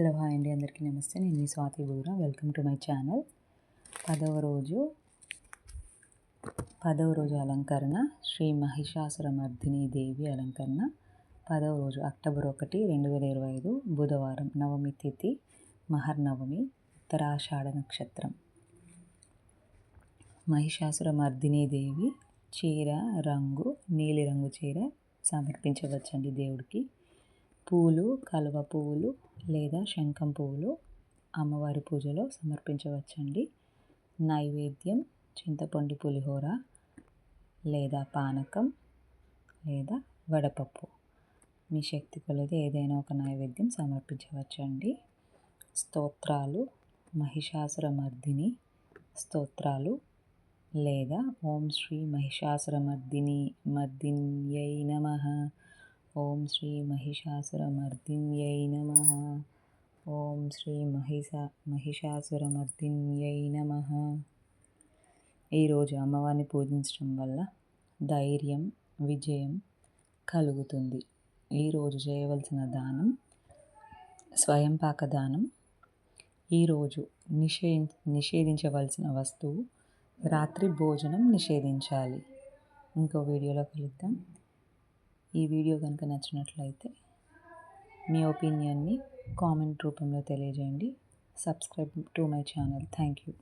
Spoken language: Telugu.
హలో హాయ్ అండి అందరికీ నమస్తే. నేను మీ Swathi Boora welcome to my channel పదవ రోజు పదవ రోజు అలంకరణ. శ్రీ మహిషాసురమర్దిని దేవి అలంకరణ. పదవ రోజు అక్టోబర్ ఒకటి రెండు వేల ఇరవై ఐదు బుధవారం నవమి తిథి మహర్నవమి ఉత్తరాషాఢ నక్షత్రం. మహిషాసురమర్దిని దేవి చీర రంగు నీలిరంగు చీర సమర్పించవచ్చండి దేవుడికి. పూలు కలువ పువ్వులు లేదా శంఖం పువ్వులు అమ్మవారి పూజలో సమర్పించవచ్చండి. నైవేద్యం చింతపండు పులిహోర లేదా పానకం లేదా వడపప్పు. మీ శక్తి కొలది ఏదైనా ఒక నైవేద్యం సమర్పించవచ్చండి. స్తోత్రాలు మహిషాసురమర్దిని స్తోత్రాలు లేదా ఓం శ్రీ మహిషాసురమర్దిని మర్దిన్యై నమ. ఓం శ్రీ మహిషాసురమర్దిన్యై నమ. ఓం శ్రీ మహిషా మహిషాసురమర్దిన్యై నమ. ఈరోజు అమ్మవారిని పూజించడం వల్ల ధైర్యం విజయం కలుగుతుంది. ఈరోజు చేయవలసిన దానం స్వయం పాక దానం. ఈరోజు నిషే నిషేధించవలసిన వస్తువు రాత్రి భోజనం నిషేధించాలి. ఇంకో వీడియోలో కలుద్దాం. ఈ వీడియో కనుక నచ్చినట్లయితే మీ ఒపీనియన్ని కామెంట్ రూపంలో తెలియజేయండి. Subscribe to my channel. Thank you.